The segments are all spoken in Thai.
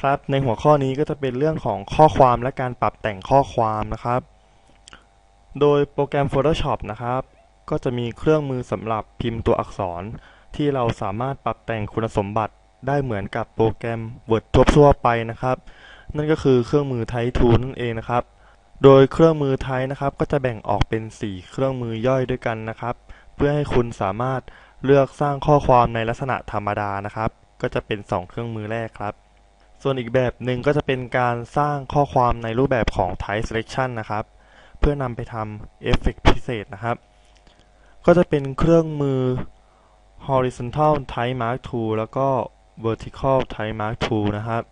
ครับในหัวข้อนี้ก็จะเป็นเรื่องของข้อความและการปรับแต่งข้อความนะครับ โดยโปรแกรม Photoshop นะครับ ก็จะมีเครื่องมือสำหรับพิมพ์ตัวอักษร ที่เราสามารถปรับแต่งคุณสมบัติได้เหมือนกับโปรแกรม Word ทั่วๆไปนะครับ นั่นก็คือเครื่องมือ Type Tool นั่นเองนะครับ โดยเครื่องมือ Type นะครับก็จะแบ่งออกเป็น 4 เครื่องมือย่อยด้วยกันนะครับ เพื่อให้คุณสามารถเลือกสร้างข้อความในลักษณะธรรมดานะครับ ก็จะเป็น 2 เครื่องมือแรกครับ ส่วนอีกแบบหนึ่งก็จะเป็นการสร้างข้อความในรูปแบบของ Type Selection นะครับ เพื่อนำไปทำเอฟเฟกต์พิเศษนะครับ ก็จะเป็นเครื่องมือ horizontal type mark tool แล้วก็ vertical type mark tool นะครับ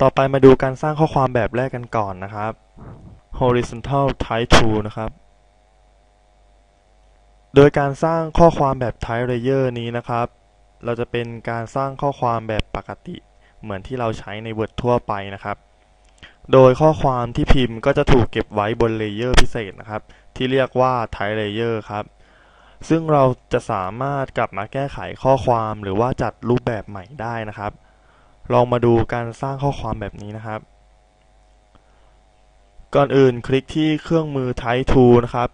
ต่อไปมาดูการสร้างข้อความแบบแรกกันก่อนนะครับ horizontal type tool นะครับ โดยการสร้างข้อความแบบ type layer นี้นะครับ เราจะเป็นการสร้างข้อความแบบปกติ เหมือนที่เราใช้ใน Word ทั่วไปนะครับ โดยข้อความที่พิมพ์ก็จะถูกเก็บไว้บนเลเยอร์พิเศษนะครับ ที่เรียกว่า type layer ครับ ซึ่งเราจะสามารถกลับมาแก้ไขข้อความหรือว่าจัดรูปแบบใหม่ได้นะครับ ลองมาดูการสร้างข้อความแบบนี้นะครับ ก่อนอื่นคลิกที่เครื่องมือ Type Tool นะครับ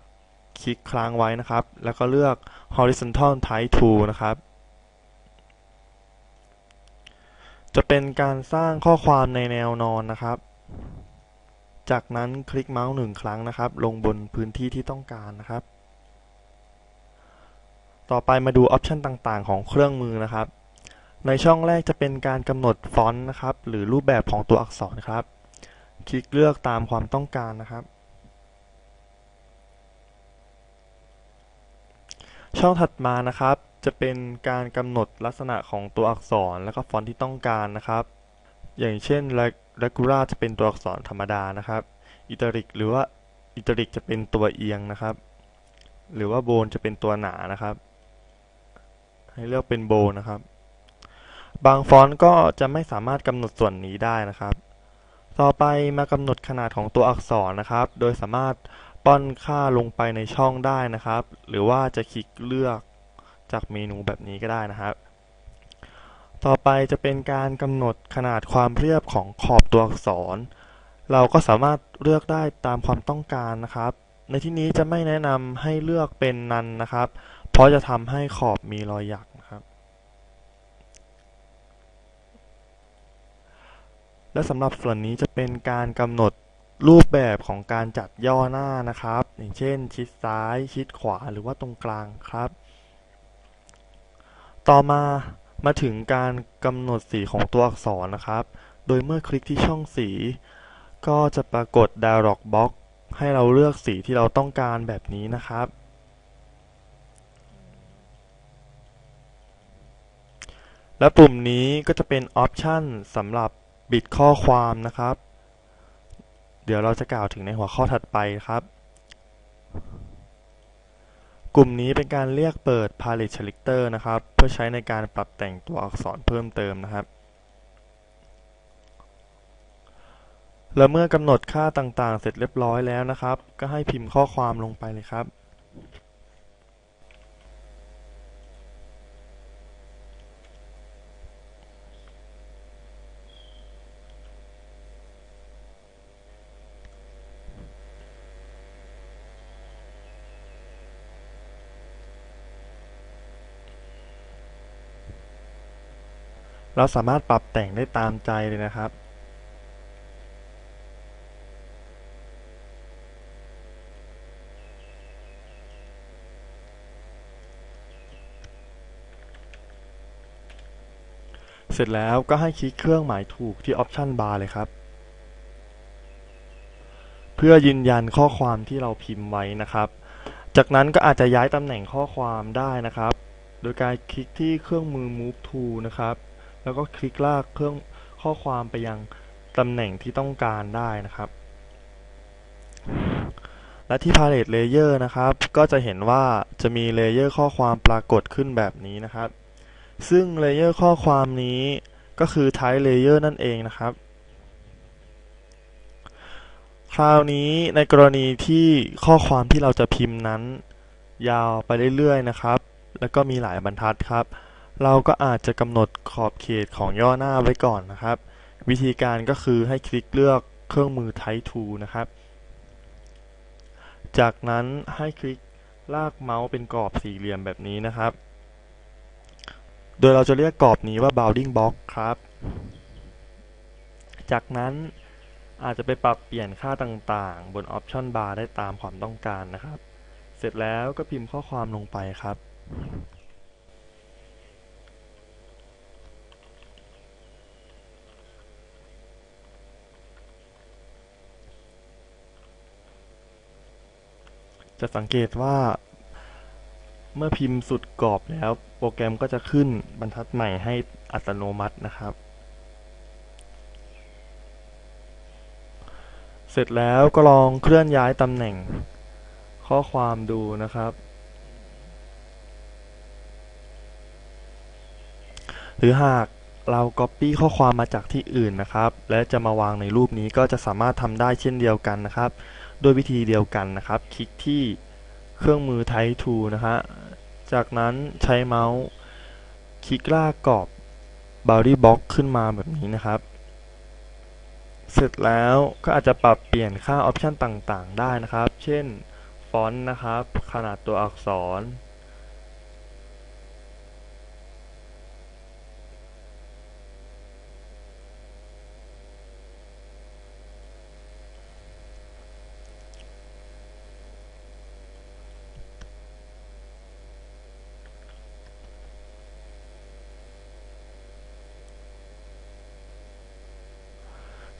คลิกค้างไว้นะครับ แล้วก็เลือก Horizontal Type Tool นะครับ จะเป็นการสร้างข้อความในแนวนอนนะครับ จากนั้นคลิกเมาส์หนึ่งครั้งนะครับ ลงบนพื้นที่ที่ต้องการนะครับ ต่อไปมาดูออปชันต่างๆ ของเครื่องมือนะครับ ในช่องแรกจะเป็นการกำหนดฟอนต์นะครับ หรือรูปแบบของตัวอักษรครับ คลิกเลือกตามความต้องการนะครับ ช่องถัดมานะครับ จะเป็นการกำหนดลักษณะของตัวอักษรและก็ฟอนต์ที่ต้องการนะครับ อย่างเช่น regular จะเป็นตัวอักษรธรรมดานะครับ italic หรือว่า italic จะเป็นตัวเอียงนะครับ หรือว่า bold จะเป็นตัวหนานะครับ ให้เลือกเป็น bold นะครับ บางฟอนต์ก็จะไม่สามารถกำหนดส่วนนี้ได้นะครับ ต่อไปมากำหนดขนาดของตัวอักษรนะครับ โดยสามารถป้อนค่าลงไปในช่องได้นะครับ หรือว่าจะคลิกเลือก จากเมนูแบบนี้ก็ได้นะครับ ต่อไปจะเป็นการกำหนดขนาดความเรียบของขอบตัวอักษร เราก็สามารถเลือกได้ตามความต้องการนะครับ ในที่นี้จะไม่แนะนำให้เลือกเป็นนันนะครับ เพราะจะทำให้ขอบมีรอยหยักนะครับ และสำหรับส่วนนี้จะเป็นการกำหนดรูปแบบของการจัดย่อหน้านะครับ อย่างเช่น ชิดซ้าย ชิดขวาหรือว่าตรงกลางครับ ต่อมามาถึงการกำหนดสีของตัวอักษรนะครับ โดยเมื่อคลิกที่ช่องสี ก็จะปรากฏ dialog box ให้เราเลือกสีที่เราต้องการแบบนี้นะครับ และปุ่มนี้ก็จะเป็นออปชันสำหรับบิดข้อความนะครับ เดี๋ยวเราจะกล่าวถึงในหัวข้อถัดไปครับ กลุ่มนี้เป็นการเรียกเปิด Palette Selector นะครับ เพื่อใช้ในการปรับแต่งตัวอักษรเพิ่มเติมนะครับและเมื่อกำหนดค่าต่างๆ เสร็จเรียบร้อยแล้วนะครับ ก็ให้พิมพ์ข้อความลงไปเลยครับ เราสามารถปรับแต่งได้ตามใจเลยนะครับ เสร็จแล้วก็ให้คลิกเครื่องหมายถูกที่ Option Bar เลยครับ เพื่อยืนยันข้อความที่เราพิมพ์ไว้นะครับ จากนั้นก็อาจจะย้ายตำแหน่งข้อความได้นะครับ โดยการคลิกที่เครื่องมือ Move to นะครับ แล้วก็คลิกลากเครื่องข้อความไปยังตำแหน่งที่ต้องการได้นะครับ และที่ Palette Layer นะครับ ก็จะเห็นว่าจะมีเลเยอร์ข้อความปรากฏขึ้นแบบนี้นะครับ ซึ่งเลเยอร์ข้อความนี้ก็คือ Type Layer นั่นเองนะครับ คราวนี้ในกรณีที่ข้อความที่เราจะพิมพ์นั้น ยาวไปเรื่อยๆนะครับ แล้วก็มีหลายบรรทัดครับ เราก็อาจจะกำหนดขอบเขตของย่อหน้าไว้ก่อนนะครับ วิธีการก็คือให้คลิกเลือกเครื่องมือ Type Tool นะครับ จากนั้นให้คลิกลากเมาส์เป็นกรอบสี่เหลี่ยมแบบนี้นะครับ โดยเราจะเรียกกรอบนี้ว่า bounding box ครับ จากนั้นอาจจะไปปรับเปลี่ยนค่าต่างๆ บน Option Bar ได้ตามความต้องการนะครับ เสร็จแล้วก็พิมพ์ข้อความลงไปครับ จะสังเกตว่าเมื่อพิมพ์สุดกรอบแล้ว โปรแกรมก็จะขึ้นบรรทัดใหม่ให้อัตโนมัตินะครับ เสร็จแล้วก็ลองเคลื่อนย้ายตำแหน่งข้อความดูนะครับ หรือหาก เรา Copy ข้อความมาจากที่อื่นนะครับ และจะมาวางในรูปนี้ก็จะสามารถทำได้เช่นเดียวกันนะครับ โดยวิธีเดียวกันนะครับ คลิกที่เครื่องมือ Type Tool นะฮะ จากนั้นใช้เมาส์คลิกลากกรอบ Boundary Box ขึ้นมาแบบนี้นะครับ เสร็จแล้วก็อาจจะปรับเปลี่ยนค่าออปชันต่างๆ ได้นะครับ เช่น ฟอนต์นะครับ ขนาดตัวอักษร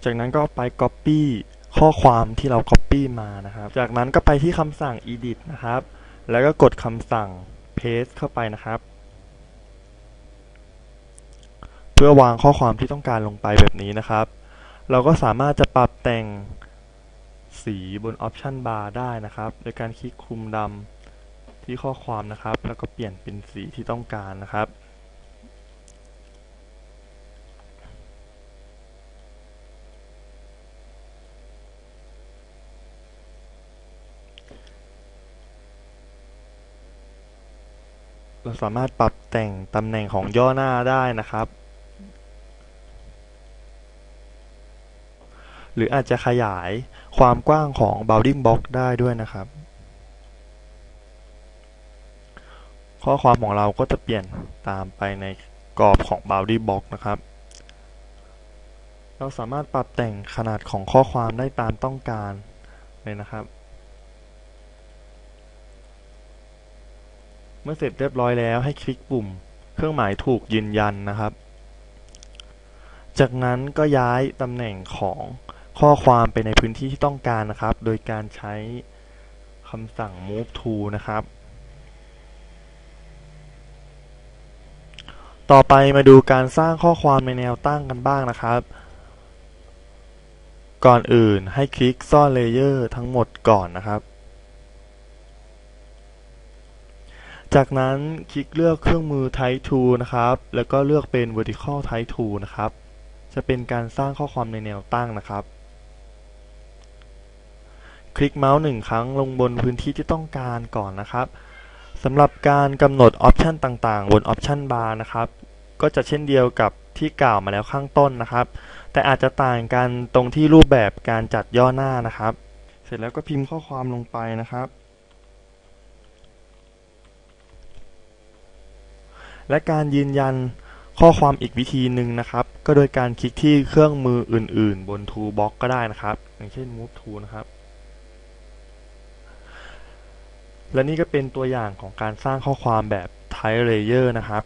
จากนั้นก็ไป Copy ข้อความที่เรา Copy มานะครับ จากนั้นก็ไปที่คำสั่ง Edit นะครับ แล้วก็กดคำสั่ง Paste เข้าไปนะครับ เพื่อวางข้อความที่ต้องการลงไปแบบนี้นะครับ เราก็สามารถจะปรับแต่งสีบน Option Bar ได้นะครับ โดยการคลิกคลุมดำที่ข้อความนะครับ แล้วก็เปลี่ยนเป็นสีที่ต้องการนะครับ เราสามารถปรับแต่งตำแหน่งของย่อหน้าได้นะครับ หรืออาจจะขยายความกว้างของ bounding box ได้ด้วยนะครับ ข้อความของเราก็จะเปลี่ยนตามไปในกรอบของ bounding box นะครับ เราสามารถปรับแต่งขนาดของข้อความได้ตามต้องการเลยนะครับ เมื่อเสร็จเรียบร้อยแล้วให้คลิกปุ่ม เครื่องหมายถูกยืนยันนะครับ จากนั้นก็ย้ายตำแหน่งของข้อความไปในพื้นที่ที่ต้องการนะครับ โดยการใช้คำสั่ง move to นะครับ ต่อไปมาดูการสร้างข้อความในแนวตั้งกันบ้างนะครับ ก่อนอื่นให้คลิกซ่อนเลเยอร์ทั้งหมดก่อนนะครับ จากนั้นคลิกเลือกเครื่องมือ Type Tool นะครับ แล้วก็เลือกเป็น Vertical Type Tool นะครับ จะเป็นการสร้างข้อความในแนวตั้งนะครับ คลิกเมาส์หนึ่งครั้งลงบนพื้นที่ที่ต้องการก่อนนะครับสำหรับการกำหนดออปชันต่างๆ บนออปชันบาร์นะครับ ก็จะเช่นเดียวกับที่กล่าวมาแล้วข้างต้นนะครับ แต่อาจจะต่างกันตรงที่รูปแบบการจัดย่อหน้านะครับ เสร็จแล้วก็พิมพ์ข้อความลงไปนะครับ และการยืนยันข้อความอีกวิธีหนึ่งนะครับ ก็โดยการคลิกที่เครื่องมืออื่น ๆ บน Toolbox ก็ได้นะครับ อย่างเช่น Move to นะครับและนี่ก็เป็นตัวอย่างของการสร้างข้อความแบบ Type Layer นะครับ